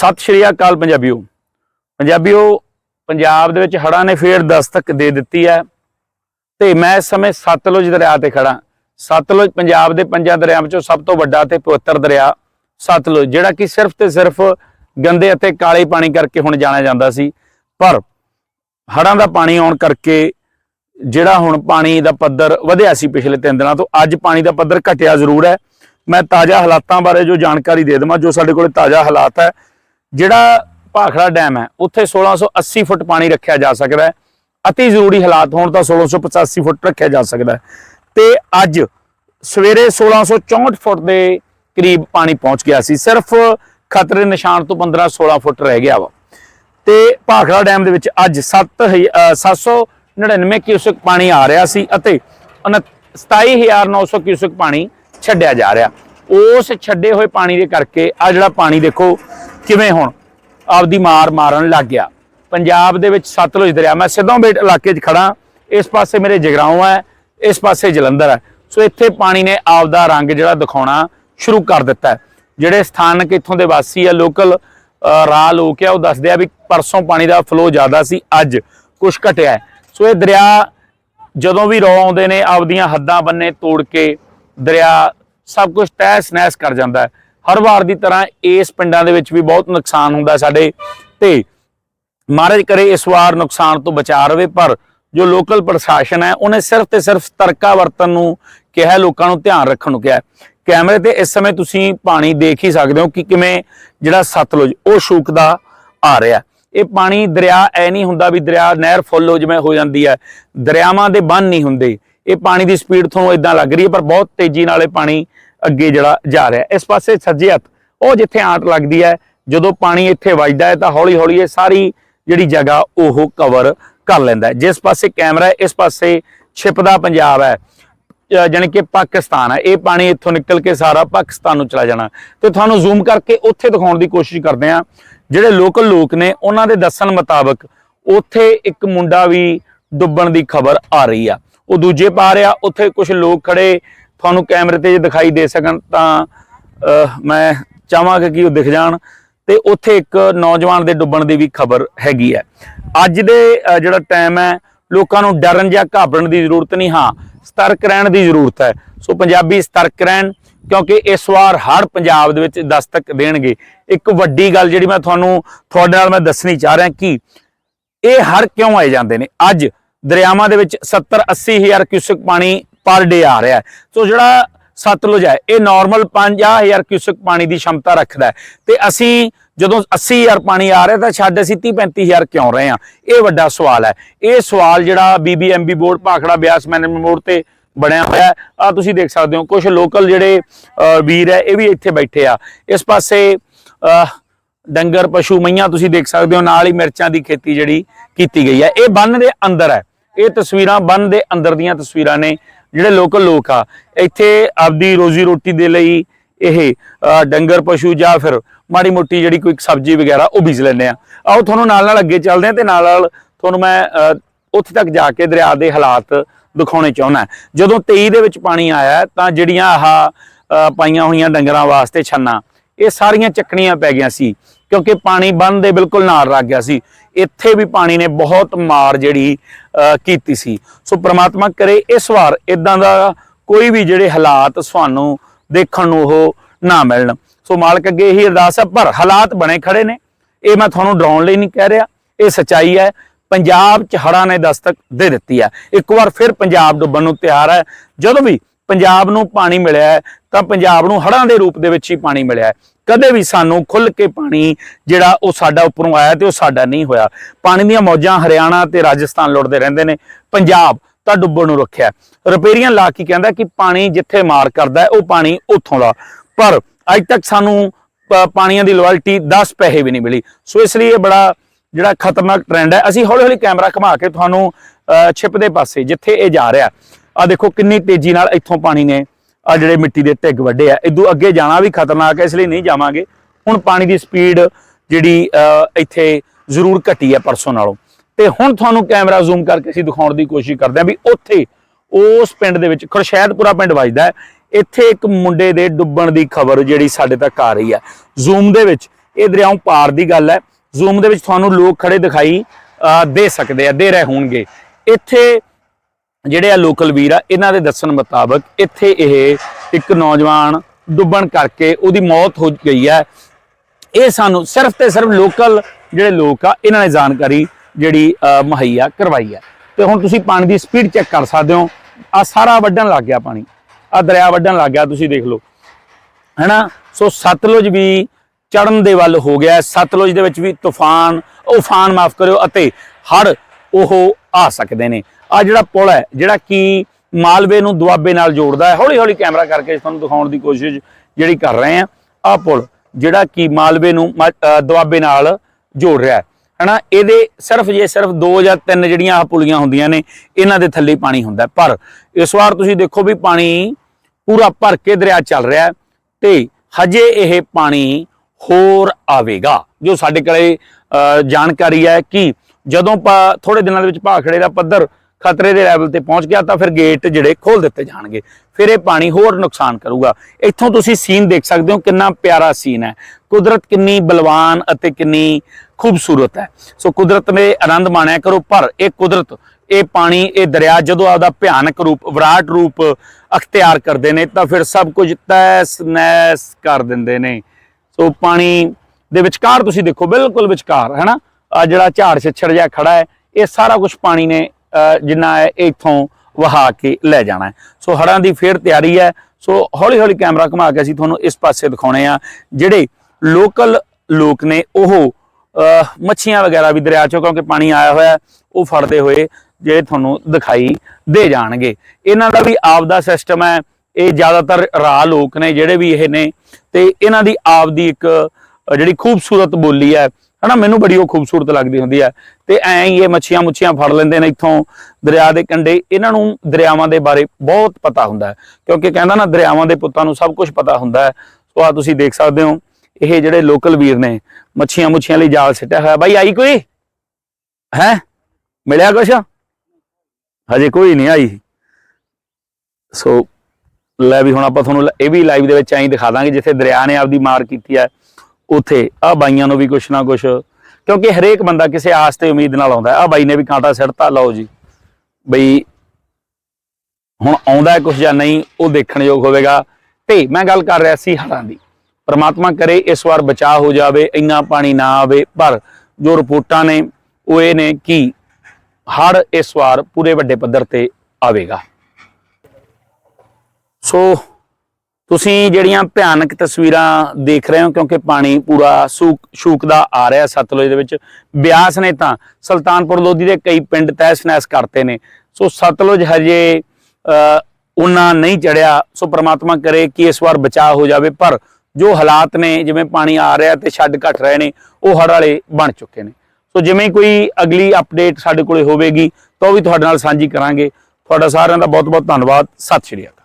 ਸਤਿ ਸ਼੍ਰੀ ਅਕਾਲ ਪੰਜਾਬੀਓ। ਪੰਜਾਬੀਓ, ਪੰਜਾਬ ਦੇ ਵਿੱਚ ਹੜ੍ਹਾਂ ਨੇ ਫੇਰ ਦਸਤਕ ਦੇ ਦਿੱਤੀ ਹੈ। ਤੇ ਮੈਂ ਇਸ ਸਮੇਂ ਸਤਲੁਜ ਦਰਿਆ ਤੇ ਖੜਾ ਸਤਲੁਜ ਪੰਜਾਬ ਦੇ ਪੰਜਾਂ ਦਰਿਆਵਾਂ ਵਿੱਚੋਂ ਸਭ ਤੋਂ ਵੱਡਾ ਤੇ ਪਵਿੱਤਰ ਦਰਿਆ ਸਤਲੁਜ, ਜਿਹੜਾ ਕਿ ਸਿਰਫ ਤੇ ਸਿਰਫ ਗੰਦੇ ਅਤੇ ਕਾਲੇ ਪਾਣੀ ਕਰਕੇ ਹੁਣ ਜਾਣਿਆ ਜਾਂਦਾ ਸੀ। ਪਰ ਹੜ੍ਹਾਂ ਦਾ ਪਾਣੀ ਆਉਣ ਕਰਕੇ ਜਿਹੜਾ ਹੁਣ ਪਾਣੀ ਦਾ ਪੱਧਰ ਵਧਿਆ ਸੀ ਪਿਛਲੇ 3 ਦਿਨਾਂ ਤੋਂ, ਅੱਜ ਪਾਣੀ ਦਾ ਪੱਧਰ ਘਟਿਆ ਜ਼ਰੂਰ ਹੈ। ਮੈਂ ਤਾਜ਼ਾ ਹਾਲਾਤਾਂ ਬਾਰੇ ਜੋ ਜਾਣਕਾਰੀ ਦੇ ਦੇਵਾਂ, ਜੋ ਸਾਡੇ ਕੋਲ ਤਾਜ਼ਾ ਹਾਲਾਤ ਹੈ ਜਿਹੜਾ ਭਾਖੜਾ ਡੈਮ ਹੈ, ਉੱਥੇ 1680 ਫੁੱਟ ਪਾਣੀ ਰੱਖਿਆ ਜਾ ਸਕਦਾ ਹੈ। ਅਤੀ ਜ਼ਰੂਰੀ ਹਾਲਾਤ ਹੋਣ ਤਾਂ 1685 ਫੁੱਟ ਰੱਖਿਆ ਜਾ ਸਕਦਾ ਹੈ। ਤੇ ਅੱਜ ਸਵੇਰੇ 1664 ਫੁੱਟ ਦੇ ਕਰੀਬ ਪਾਣੀ ਪਹੁੰਚ ਗਿਆ ਸੀ। ਸਿਰਫ ਖਤਰੇ ਨਿਸ਼ਾਨ ਤੋਂ 15 16 ਫੁੱਟ ਰਹਿ ਗਿਆ ਵਾ। ਤੇ ਭਾਖੜਾ ਡੈਮ ਦੇ ਵਿੱਚ ਅੱਜ 7 799 ਕਿਊਸਕ ਪਾਣੀ ਆ ਰਿਹਾ ਸੀ ਅਤੇ 27900 ਕਿਊਸਕ ਪਾਣੀ ਛੱਡਿਆ ਜਾ ਰਿਹਾ। ਉਸ ਛੱਡੇ ਹੋਏ ਪਾਣੀ ਦੇ ਕਰਕੇ ਆ ਜਿਹੜਾ ਪਾਣੀ ਦੇਖੋ ਕਿਵੇਂ ਹੁਣ ਆਪਦੀ ਮਾਰ ਮਾਰਨ ਲੱਗ ਗਿਆ। ਪੰਜਾਬ ਦੇ ਵਿੱਚ ਸਤਲੁਜ ਦਰਿਆ, ਮੈਂ ਸਿੱਧੋਂ ਬੇਟ ਇਲਾਕੇ 'ਚ ਖੜਾ ਇਸ ਪਾਸੇ ਮੇਰੇ ਜਗਰਾਉਂ ਹੈ ਇਸ ਪਾਸੇ ਜਲੰਧਰ ਹੈ ਸੋ ਇੱਥੇ ਪਾਣੀ ਨੇ ਆਪਦਾ ਰੰਗ ਜਿਹੜਾ ਦਿਖਾਉਣਾ ਸ਼ੁਰੂ ਕਰ ਦਿੱਤਾ। ਜਿਹੜੇ ਸਥਾਨਕ ਇੱਥੋਂ ਦੇ ਵਾਸੀ ਆ, ਲੋਕਲ ਰਾਹ ਲੋਕ ਆ, ਉਹ ਦੱਸਦੇ ਆ ਵੀ ਪਰਸੋਂ ਪਾਣੀ ਦਾ ਫਲੋ ਜ਼ਿਆਦਾ ਸੀ, ਅੱਜ ਕੁਝ ਘਟਿਆ ਸੋ ਇਹ ਦਰਿਆ ਜਦੋਂ ਵੀ ਰੋ ਆਉਂਦੇ ਨੇ, ਆਪਦੀਆਂ ਹੱਦਾਂ ਬੰਨੇ ਤੋੜ ਕੇ ਦਰਿਆ ਸਭ ਕੁਝ ਤਹਿਸ ਨਹਿਸ ਕਰ ਜਾਂਦਾ ਹੈ। ਹਰ ਵਾਰ ਦੀ ਤਰ੍ਹਾਂ ਇਸ ਪਿੰਡਾਂ ਦੇ ਵਿੱਚ ਵੀ ਬਹੁਤ ਨੁਕਸਾਨ ਹੁੰਦਾ ਸਾਡੇ ਤੇ। ਮਹਾਰਾਜ ਕਰੇ ਇਸ ਵਾਰ ਨੁਕਸਾਨ ਤੋਂ ਬਚਾ ਰਵੇ, ਪਰ ਜੋ ਲੋਕਲ ਪ੍ਰਸ਼ਾਸਨ ਹੈ, ਉਹਨੇ ਸਿਰਫ ਤੇ ਸਿਰਫ ਤਰਕਾ ਵਰਤਨ ਨੂੰ ਕਿਹਾ, ਲੋਕਾਂ ਨੂੰ ਧਿਆਨ ਰੱਖਣ ਨੂੰ ਕਿਹਾ ਕੈਮਰੇ ਤੇ ਇਸ ਸਮੇਂ ਤੁਸੀਂ ਪਾਣੀ ਦੇਖ ਹੀ ਸਕਦੇ ਹੋ ਕਿ ਕਿਵੇਂ ਜਿਹੜਾ ਸਤਲੁਜ, ਉਹ ਸ਼ੂਕਦਾ ਆ ਰਿਹਾ ਇਹ ਪਾਣੀ ਦਰਿਆ ਐ ਨਹੀਂ ਹੁੰਦਾ ਵੀ ਦਰਿਆ ਨਹਿਰ ਫੁੱਲ ਹੋ ਜਿਵੇਂ ਹੋ ਜਾਂਦੀ ਹੈ। ਦਰਿਆਵਾਂ ਦੇ ਬੰਨ ਨਹੀਂ ਹੁੰਦੇ। ਇਹ ਪਾਣੀ ਦੀ ਸਪੀਡ ਤੁਹਾਨੂੰ ਇਦਾਂ ਲੱਗ ਰਹੀ ਹੈ, ਪਰ ਬਹੁਤ ਤੇਜ਼ੀ ਨਾਲ ਇਹ ਪਾਣੀ ਅੱਗੇ ਜਿਹੜਾ ਜਾ ਰਿਹਾ ਇਸ ਪਾਸੇ ਸੱਜੇ ਹੱਥ, ਉਹ ਜਿੱਥੇ ਆਂਟ ਲੱਗਦੀ ਹੈ, ਜਦੋਂ ਪਾਣੀ ਇੱਥੇ ਵੱਜਦਾ ਹੈ, ਤਾਂ ਹੌਲੀ ਹੌਲੀ ਇਹ ਸਾਰੀ ਜਿਹੜੀ ਜਗ੍ਹਾ ਉਹ ਕਵਰ ਕਰ ਲੈਂਦਾ ਜਿਸ ਪਾਸੇ ਕੈਮਰਾ ਇਸ ਪਾਸੇ ਛਿਪਦਾ ਪੰਜਾਬ ਹੈ, ਅਹ ਜਾਣੀ ਕਿ ਪਾਕਿਸਤਾਨ ਹੈ। ਇਹ ਪਾਣੀ ਇੱਥੋਂ ਨਿਕਲ ਕੇ ਸਾਰਾ ਪਾਕਿਸਤਾਨ ਨੂੰ ਚਲਾ ਜਾਣਾ। ਤੇ ਤੁਹਾਨੂੰ ਜ਼ੂਮ ਕਰਕੇ ਉੱਥੇ ਦਿਖਾਉਣ ਦੀ ਕੋਸ਼ਿਸ਼ ਕਰਦੇ ਆ ਜਿਹੜੇ ਲੋਕਲ ਲੋਕ ਨੇ, ਉਹਨਾਂ ਦੇ ਦੱਸਣ ਮੁਤਾਬਕ ਉੱਥੇ ਇੱਕ ਮੁੰਡਾ ਵੀ ਡੁੱਬਣ ਦੀ ਖਬਰ ਆ ਰਹੀ ਆ। ਉਹ ਦੂਜੇ ਪਾਰ ਆ, ਉੱਥੇ ਕੁਝ ਲੋਕ ਖੜੇ, ਤੁਹਾਨੂੰ ਕੈਮਰੇ ਤੇ ਜੇ ਦਿਖਾਈ ਦੇ ਸਕਣ, ਤਾਂ ਮੈਂ ਚਾਹਾਂਗਾ ਕਿ ਉਹ ਦਿਖ ਜਾਣ। ਤੇ ਉੱਥੇ ਇੱਕ ਨੌਜਵਾਨ ਦੇ ਡੁੱਬਣ ਦੀ ਵੀ ਖਬਰ ਹੈਗੀ ਹੈ। ਅੱਜ ਦੇ ਜਿਹੜਾ ਟਾਈਮ ਹੈ, ਲੋਕਾਂ ਨੂੰ ਡਰਨ ਜਾਂ ਘਾਬਰਨ ਦੀ ਜ਼ਰੂਰਤ ਨਹੀਂ, ਹਾਂ, ਸਤਰਕ ਰਹਿਣ ਦੀ ਜ਼ਰੂਰਤ ਹੈ। ਸੋ ਪੰਜਾਬੀ ਸਤਰਕ ਰਹਿਣ, ਕਿਉਂਕਿ ਇਸ ਵਾਰ ਹਰ ਪੰਜਾਬ ਦੇ ਵਿੱਚ ਦਸਤਕ ਦੇਣਗੇ। ਇੱਕ ਵੱਡੀ ਗੱਲ ਜਿਹੜੀ ਮੈਂ ਤੁਹਾਨੂੰ ਤੁਹਾਡੇ ਨਾਲ ਮੈਂ ਦੱਸਣੀ ਚਾਹ ਰਿਹਾ ਕਿ ਇਹ ਹਰ ਕਿਉਂ ਆਏ ਜਾਂਦੇ ਨੇ? ਅੱਜ ਦਰਿਆਵਾਂ ਦੇ ਵਿੱਚ 70 80 ਹਜ਼ਾਰ ਕਿਊਸਕ ਪਾਣੀ ਪਰ ਡੇ ਆ ਰਿਹਾ ਸੋ ਜਿਹੜਾ ਸਤਲੁਜ ਹੈ, ਇਹ ਨਾਰਮਲ 50000 ਕਿਊਸਕ ਪਾਣੀ ਦੀ ਸ਼ਮਤਾ ਰੱਖਦਾ ਹੈ। ਤੇ ਅਸੀਂ ਜਦੋਂ 80000 ਪਾਣੀ ਆ ਰਿਹਾ ਤਾਂ ਛੱਡ ਅਸੀਂ 30 35000 ਕਿਉਂ ਰਹੇ ਹਾਂ? ਇਹ ਵੱਡਾ ਸਵਾਲ ਹੈ। ਇਹ ਸਵਾਲ ਜਿਹੜਾ BBMB board Bhakra Beas management board ਤੇ ਬਣਿਆ ਹੋਇਆ ਆ ਤੁਸੀਂ ਦੇਖ ਸਕਦੇ ਹੋ ਕੁਝ ਲੋਕਲ ਜਿਹੜੇ ਵੀਰ ਹੈ, ਇਹ ਵੀ ਇੱਥੇ ਬੈਠੇ ਆ। ਇਸ ਪਾਸੇ ਡੰਗਰ, ਪਸ਼ੂ, ਮਈਆਂ ਤੁਸੀਂ ਦੇਖ ਸਕਦੇ ਹੋ, ਨਾਲ ਹੀ ਮਿਰਚਾਂ ਦੀ ਖੇਤੀ ਜਿਹੜੀ ਕੀਤੀ ਗਈ ਹੈ। ਇਹ ਬੰਨ ਦੇ ਅੰਦਰ ਹੈ। ਇਹ ਤਸਵੀਰਾਂ ਬੰਨ ਦੇ ਅੰਦਰ ਦੀਆਂ ਤਸਵੀਰਾਂ ਨੇ ਜਿਹੜੇ ਲੋਕਲ ਲੋਕ ਆ ਇੱਥੇ ਆਪਦੀ ਰੋਜ਼ੀ ਰੋਟੀ ਦੇ ਲਈ ਇਹ ਡੰਗਰ ਪਸ਼ੂ ਜਾਂ ਫਿਰ ਮਾੜੀ ਮੋਟੀ ਜਿਹੜੀ ਕੋਈ ਸਬਜ਼ੀ ਵਗੈਰਾ ਉਹ ਬੀਜ ਲੈਂਦੇ ਆ। ਆਓ ਤੁਹਾਨੂੰ ਨਾਲ ਨਾਲ ਅੱਗੇ ਚੱਲਦੇ ਆ ਤੇ ਨਾਲ ਨਾਲ ਤੁਹਾਨੂੰ ਮੈਂ ਅਹ, ਉੱਥੇ ਤੱਕ ਜਾ ਕੇ ਦਰਿਆ ਦੇ ਹਾਲਾਤ ਦਿਖਾਉਣੇ ਚਾਹੁੰਦਾ। ਜਦੋਂ 23 ਦੇ ਵਿੱਚ ਪਾਣੀ ਆਇਆ ਤਾਂ ਜਿਹੜੀਆਂ ਆਹ ਪਾਈਆਂ ਹੋਈਆਂ ਡੰਗਰਾਂ ਵਾਸਤੇ ਛੰਨਾ ਇਹ ਸਾਰੀਆਂ ਚੱਕਣੀਆਂ ਪੈ ਗਈਆਂ ਸੀ। ਕਿਉਂਕਿ ਪਾਣੀ ਬੰਨ ਦੇ ਬਿਲਕੁਲ ਨਾਲ ਲੱਗ ਗਿਆ ਸੀ। ਇੱਥੇ ਵੀ ਪਾਣੀ ਨੇ ਬਹੁਤ ਮਾਰ ਜਿਹੜੀ ਕੀਤੀ ਸੀ। ਸੋ ਪ੍ਰਮਾਤਮਾ ਕਰੇ ਇਸ ਵਾਰ ਇਦਾਂ ਦਾ ਕੋਈ ਵੀ ਜਿਹੜੇ ਹਾਲਾਤ ਸਾਨੂੰ ਦੇਖਣ ਨੂੰ ਉਹ ਨਾ ਮਿਲਣ। ਸੋ ਮਾਲਕ ਅੱਗੇ ਇਹੀ ਅਰਦਾਸ ਹੈ ਪਰ ਹਾਲਾਤ ਬਣੇ ਖੜੇ ਨੇ। ਇਹ ਮੈਂ ਤੁਹਾਨੂੰ ਡਰਾਉਣ ਲਈ ਨਹੀਂ ਕਹਿ ਰਿਹਾ। ਇਹ ਸਚਾਈ ਹੈ। ਪੰਜਾਬ ਚ ਹੜ੍ਹਾਂ ਨੇ ਦਸਤਕ ਦੇ ਦਿੱਤੀ ਹੈ। ਇੱਕ ਵਾਰ ਫਿਰ ਪੰਜਾਬ ਡੁੱਬਣ ਨੂੰ ਤਿਆਰ ਹੈ। ਜਦੋਂ ਵੀ ਪੰਜਾਬ ਨੂੰ ਪਾਣੀ ਮਿਲਿਆ ਹੈ, ਤਾਂ ਪੰਜਾਬ ਨੂੰ ਹੜ੍ਹਾਂ ਦੇ ਰੂਪ ਦੇ ਵਿੱਚ ਹੀ ਪਾਣੀ ਮਿਲਿਆ ਹੈ। ਕਦੇ ਵੀ ਸਾਨੂੰ ਖੁੱਲ ਕੇ ਪਾਣੀ ਜਿਹੜਾ ਉਹ ਸਾਡਾ ਉੱਪਰੋਂ ਆਇਆ ਤੇ ਉਹ ਸਾਡਾ ਨਹੀਂ ਹੋਇਆ। ਪਾਣੀ ਦੀਆਂ ਮੌਜਾਂ ਹਰਿਆਣਾ ਤੇ ਰਾਜਸਥਾਨ ਲੁੱਟਦੇ ਰਹਿੰਦੇ ਨੇ। ਪੰਜਾਬ ਤਾਂ ਡੁੱਬਣ ਨੂੰ ਰੱਖਿਆ। ਰਿਪੇਰੀਅਨ ਲਾ ਕੇ ਕਹਿੰਦਾ ਕਿ ਪਾਣੀ ਜਿੱਥੇ ਮਾਰ ਕਰਦਾ ਉਹ ਪਾਣੀ ਉੱਥੋਂ ਦਾ ਪਰ ਅੱਜ ਤੱਕ ਸਾਨੂੰ ਪਾਣੀਆਂ ਦੀ ਲਾਇਲਟੀ 10 ਪੈਸੇ ਵੀ ਨਹੀਂ ਮਿਲੀ। ਸੋ ਇਸ ਲਈ ਇਹ ਬੜਾ ਜਿਹੜਾ ਖਤਰਨਾਕ ਟ੍ਰੈਂਡ ਹੈ। ਅਸੀਂ ਹੌਲੀ ਹੌਲੀ ਕੈਮਰਾ ਘੁਮਾ ਕੇ ਤੁਹਾਨੂੰ ਅਹ, ਛਿਪ ਦੇ ਪਾਸੇ ਜਿੱਥੇ ਇਹ ਜਾ ਰਿਹਾ। ਆ ਦੇਖੋ ਕਿੰਨੀ ਤੇਜ਼ੀ ਨਾਲ ਇੱਥੋਂ ਪਾਣੀ ਨੇ ਆ ਜਿਹੜੇ ਮਿੱਟੀ ਦੇ ਢਿੱਗ ਵੱਡੇ ਆ ਇਦੋਂ ਅੱਗੇ ਜਾਣਾ ਵੀ ਖਤਰਨਾਕ ਹੈ ਇਸ ਲਈ ਨਹੀਂ ਜਾਵਾਂਗੇ। ਹੁਣ ਪਾਣੀ ਦੀ ਸਪੀਡ ਜਿਹੜੀ ਇੱਥੇ ਜ਼ਰੂਰ ਘਟੀ ਹੈ ਪਰਸੋਂ ਨਾਲੋਂ। ਤੇ ਹੁਣ ਤੁਹਾਨੂੰ ਕੈਮਰਾ ਜ਼ੂਮ ਕਰਕੇ ਅਸੀਂ ਦਿਖਾਉਣ ਦੀ ਕੋਸ਼ਿਸ਼ ਕਰਦੇ ਹਾਂ ਵੀ ਉੱਥੇ, ਉਸ ਪਿੰਡ ਦੇ ਵਿੱਚ, ਖੁਰਸ਼ੈਦਪੁਰਾ ਪਿੰਡ ਵੱਜਦਾ ਹੈ। ਇੱਥੇ ਇੱਕ ਮੁੰਡੇ ਦੇ ਡੁੱਬਣ ਦੀ ਖਬਰ ਜਿਹੜੀ ਸਾਡੇ ਤੱਕ ਆ ਰਹੀ ਹੈ ਜ਼ੂਮ ਦੇ ਵਿੱਚ, ਇਹ ਦਰਿਆਓਂ ਪਾਰ ਦੀ ਗੱਲ ਹੈ। ਜ਼ੂਮ ਦੇ ਵਿੱਚ ਤੁਹਾਨੂੰ ਲੋਕ ਖੜੇ ਦਿਖਾਈ ਦੇ ਸਕਦੇ ਆ, ਦੇ ਰਹੇ ਹੋਣਗੇ। ਇੱਥੇ ਜਿਹੜੇ ਆ ਲੋਕਲ ਵੀਰ ਆ, ਇਹਨਾਂ ਦੇ ਦੱਸਣ ਮੁਤਾਬਕ ਇੱਥੇ ਇਹ ਇੱਕ ਨੌਜਵਾਨ ਡੁੱਬਣ ਕਰਕੇ ਉਹਦੀ ਮੌਤ ਹੋ ਗਈ ਹੈ। ਇਹ ਸਾਨੂੰ ਸਿਰਫ ਤੇ ਸਿਰਫ ਲੋਕਲ ਜਿਹੜੇ ਲੋਕ ਆ, ਇਹਨਾਂ ਨੇ ਜਾਣਕਾਰੀ ਜਿਹੜੀ ਮੁਹੱਈਆ ਕਰਵਾਈ ਹੈ। ਤੇ ਹੁਣ ਤੁਸੀਂ ਪਾਣੀ ਦੀ ਸਪੀਡ ਚੈੱਕ ਕਰ ਸਕਦੇ ਹੋ। ਆ ਸਾਰਾ ਵੱਢਣ ਲੱਗ ਗਿਆ ਪਾਣੀ। ਆ ਦਰਿਆ ਵੱਢਣ ਲੱਗ ਗਿਆ, ਤੁਸੀਂ ਦੇਖ ਲਓ। ਹੈਨਾ? ਸੋ ਸਤਲੁਜ ਵੀ ਚੜਨ ਦੇ ਵੱਲ ਹੋ ਗਿਆ ਸਤਲੁਜ ਦੇ ਵਿੱਚ ਵੀ ਤੂਫਾਨ, ਉਫਾਨ ਮਾਫ ਕਰਿਓ ਅਤੇ ਹੜ ਉਹ ਆ ਸਕਦੇ ਨੇ। ਆ ਜਿਹੜਾ ਪੁਲ ਹੈ, ਜਿਹੜਾ ਕਿ ਮਾਲਵੇ ਨੂੰ ਦੁਆਬੇ ਨਾਲ ਜੋੜਦਾ ਹੈ, ਹੌਲੀ ਹੌਲੀ ਕੈਮਰਾ ਕਰਕੇ ਤੁਹਾਨੂੰ ਦਿਖਾਉਣ ਦੀ ਕੋਸ਼ਿਸ਼ ਜਿਹੜੀ ਕਰ ਰਹੇ ਆ ਆ ਪੁਲ ਜਿਹੜਾ ਕਿ ਮਾਲਵੇ ਨੂੰ ਮਾ- ਦੁਆਬੇ ਨਾਲ ਜੋੜ ਰਿਹਾ ਹੈ। ਹਨਾ, ਇਹਦੇ ਸਿਰਫ ਜੇ ਸਿਰਫ ਦੋ ਜਾਂ ਤਿੰਨ ਜਿਹੜੀਆਂ ਆ ਪੁਲੀਆਂ ਹੁੰਦੀਆਂ ਨੇ, ਇਹਨਾਂ ਦੇ ਥੱਲੇ ਪਾਣੀ ਹੁੰਦਾ ਪਰ ਇਸ ਵਾਰ ਤੁਸੀਂ ਦੇਖੋ ਵੀ ਪਾਣੀ ਪੂਰਾ ਭਰ ਕੇ ਦਰਿਆ ਚੱਲ ਰਿਹਾ ਹੈ ਤੇ ਹਜੇ ਇਹ ਪਾਣੀ ਹੋਰ ਆਵੇਗਾ। ਜੋ ਸਾਡੇ ਕੋਲੇ ਜਾਣਕਾਰੀ ਹੈ ਕਿ ਜਦੋਂ ਥੋੜੇ ਦਿਨਾਂ ਦੇ ਵਿੱਚ ਭਾਖੜੇ ਦਾ ਪੱਧਰ ਖਤਰੇ ਦੇ ਲੈਵਲ ਤੇ ਪਹੁੰਚ ਗਿਆ ਤਾਂ ਫਿਰ ਗੇਟ ਜਿਹੜੇ ਖੋਲ ਦਿੱਤੇ ਜਾਣਗੇ। ਫਿਰ ਇਹ ਪਾਣੀ ਹੋਰ ਨੁਕਸਾਨ ਕਰੂਗਾ। ਇੱਥੋਂ ਤੁਸੀਂ ਸੀਨ ਦੇਖ ਸਕਦੇ ਹੋ ਕਿੰਨਾ ਪਿਆਰਾ ਸੀਨ ਹੈ। ਕੁਦਰਤ ਕਿੰਨੀ ਬਲਵਾਨ ਅਤੇ ਕਿੰਨੀ ਖੂਬਸੂਰਤ ਹੈ। ਸੋ ਕੁਦਰਤ ਨੇ ਆਨੰਦ ਮਾਣਿਆ ਕਰੋ, ਪਰ ਇਹ ਕੁਦਰਤ, ਇਹ ਪਾਣੀ, ਇਹ ਦਰਿਆ ਜਦੋਂ ਆਪਦਾ ਭਿਆਨਕ ਰੂਪ, ਵਿਰਾਟ ਰੂਪ ਅਖਤਿਆਰ ਕਰਦੇ ਨੇ ਤਾਂ ਫਿਰ ਸਭ ਕੁਝ ਤੈਸ ਨੈਸ ਕਰ ਦਿੰਦੇ ਨੇ। ਸੋ ਪਾਣੀ ਦੇ ਵਿਚਕਾਰ ਤੁਸੀਂ ਦੇਖੋ, ਬਿਲਕੁਲ ਵਿਚਕਾਰ ਹੈਨਾ ਆ ਜਿਹੜਾ ਝਾੜ ਛਿੱਛੜ ਜਿਹਾ ਖੜਾ ਹੈ, ਇਹ ਸਾਰਾ ਕੁਝ ਪਾਣੀ ਨੇ ਜਿੰਨਾ ਹੈ ਇਹ ਇੱਥੋਂ ਵਹਾ ਕੇ ਲੈ ਜਾਣਾ ਸੋ ਹੜਾਂ ਦੀ ਫੇਰ ਤਿਆਰੀ ਹੈ। ਸੋ ਹੌਲੀ ਹੌਲੀ ਕੈਮਰਾ ਘੁਮਾ ਕੇ ਅਸੀਂ ਤੁਹਾਨੂੰ ਇਸ ਪਾਸੇ ਦਿਖਾਉਣੇ ਆ ਜਿਹੜੇ ਲੋਕਲ ਲੋਕ ਨੇ, ਉਹ ਮੱਛੀਆਂ ਵਗੈਰਾ ਵੀ ਦਰਿਆ ਚੋਂ, ਕਿਉਂਕਿ ਪਾਣੀ ਆਇਆ ਹੋਇਆ ਉਹ ਫੜਦੇ ਹੋਏ ਜਿਹੜੇ ਤੁਹਾਨੂੰ ਦਿਖਾਈ ਦੇ ਜਾਣਗੇ। ਇਹਨਾਂ ਦਾ ਵੀ ਆਪ ਦਾ ਸਿਸਟਮ ਹੈ। ਇਹ ਜ਼ਿਆਦਾਤਰ ਰਾਹ ਲੋਕ ਨੇ ਜਿਹੜੇ ਵੀ ਇਹ ਨੇ। ਤੇ ਇਹਨਾਂ ਦੀ ਆਪ ਦੀ ਇੱਕ ਜਿਹੜੀ ਖੂਬਸੂਰਤ ਬੋਲੀ ਹੈ ਹਨਾ, ਮੈਨੂੰ ਬੜੀ ਉਹ ਖੂਬਸੂਰਤ ਲੱਗਦੀ ਹੁੰਦੀ ਹੈ ਤੇ ਐਂ ਹੀ ਇਹ ਮੱਛੀਆਂ ਮੁੱਛੀਆਂ ਫੜ ਲੈਂਦੇ ਨੇ ਇੱਥੋਂ ਦਰਿਆ ਦੇ ਕੰਢੇ। ਇਹਨਾਂ ਨੂੰ ਦਰਿਆਵਾਂ ਦੇ ਬਾਰੇ ਬਹੁਤ ਪਤਾ ਹੁੰਦਾ ਹੈ, ਕਿਉਂਕਿ ਕਹਿੰਦਾ ਨਾ, ਦਰਿਆਵਾਂ ਦੇ ਪੁੱਤਾਂ ਨੂੰ ਸਭ ਕੁਝ ਪਤਾ ਹੁੰਦਾ ਹੈ। ਸੋ ਆ ਤੁਸੀਂ ਦੇਖ ਸਕਦੇ ਹੋ, ਇਹ ਜਿਹੜੇ ਲੋਕਲ ਵੀਰ ਨੇ, ਮੱਛੀਆਂ ਮੁੱਛੀਆਂ ਲਈ ਜਾਲ ਸਿੱਟਿਆ ਹੋਇਆ। ਬਾਈ, ਆਈ ਕੋਈ? ਹੈ? ਮਿਲਿਆ ਕੁਛ? ਹਜੇ ਕੋਈ ਨਹੀਂ ਆਈ। ਸੋ ਲੈ ਵੀ ਹੁਣ ਆਪਾਂ ਤੁਹਾਨੂੰ ਇਹ ਵੀ ਲਾਈਵ ਦੇ ਵਿੱਚ ਐਂ ਦਿਖਾ ਦਾਂਗੇ, ਜਿੱਥੇ ਦਰਿਆ ਨੇ ਆਪਦੀ ਮਾਰ ਕੀਤੀ ਹੈ। ਉੱਥੇ। ਆ ਬਾਈਆਂ ਨੂੰ ਵੀ ਕੁਛ ਨਾ ਕੁਛ। ਕਿਉਂਕਿ ਹਰੇਕ ਬੰਦਾ ਕਿਸੇ ਆਸ ਤੇ ਉਮੀਦ ਨਾਲ ਆਉਂਦਾ। ਆ ਬਾਈ ਨੇ ਵੀ ਕਾਂਟਾ ਸਿੜਤਾ ਲਓ ਜੀ। ਬਈ, ਹੁਣ ਆਉਂਦਾ ਹੈ ਕੁਛ ਜਾਂ ਨਹੀਂ, ਉਹ ਦੇਖਣ ਯੋਗ ਹੋਵੇਗਾ। ਤੇ ਮੈਂ ਗੱਲ ਕਰ ਰਿਹਾ ਸੀ ਹੜ੍ਹਾਂ ਦੀ। ਪਰਮਾਤਮਾ ਕਰੇ ਇਸ ਵਾਰ ਬਚਾਅ ਹੋ ਜਾਵੇ, ਇੰਨਾ ਪਾਣੀ ਨਾ ਆਵੇ। ਪਰ ਜੋ ਰਿਪੋਰਟਾਂ ਨੇ, ਉਹ ਇਹ ਨੇ ਕਿ ਹੜ੍ਹ ਇਸ ਵਾਰ ਪੂਰੇ ਵੱਡੇ ਪੱਧਰ ਤੇ ਆਵੇਗਾ। ਸੋ ਤੁਸੀਂ ਜਿਹੜੀਆਂ ਭਿਆਨਕ ਤਸਵੀਰਾਂ ਦੇਖ ਰਹੇ ਹੋ ਕਿਉਂਕਿ ਪਾਣੀ ਪੂਰਾ ਸੂਕ ਸ਼ੂਕਦਾ ਆ ਰਿਹਾ ਸਤਲੁਜ ਦੇ ਵਿੱਚ ਬਿਆਸ ਨੇ ਤਾਂ ਸੁਲਤਾਨਪੁਰ ਲੋਧੀ ਦੇ ਕਈ ਪਿੰਡ ਤਹਿਸ ਨਹਿਸ ਕਰਤੇ ਨੇ। ਸੋ ਸਤਲੁਜ ਹਜੇ ਅ, ਨਹੀਂ ਚੜਿਆ। ਸੋ ਪ੍ਰਮਾਤਮਾ ਕਰੇ ਕਿ ਇਸ ਵਾਰ ਬਚਾਅ ਹੋ ਜਾਵੇ ਪਰ ਜੋ ਹਾਲਾਤ ਨੇ ਜਿਵੇਂ ਪਾਣੀ ਆ ਰਿਹਾ ਤੇ ਛੱਡ ਘਟ ਰਹੇ ਨੇ ਉਹ ਹੜ ਵਾਲੇ ਬਣ ਚੁੱਕੇ ਨੇ। ਸੋ ਜਿਵੇਂ ਕੋਈ ਅਗਲੀ ਅਪਡੇਟ ਸਾਡੇ ਕੋਲੇ ਹੋਵੇਗੀ ਤਾਂ ਉਹ ਵੀ ਤੁਹਾਡੇ ਨਾਲ ਸਾਂਝੀ ਕਰਾਂਗੇ। ਤੁਹਾਡਾ ਸਾਰਿਆਂ ਦਾ ਬਹੁਤ ਬਹੁਤ ਧੰਨਵਾਦ। ਸਤਿ ਸ਼੍ਰੀ ਅਕਾਲ।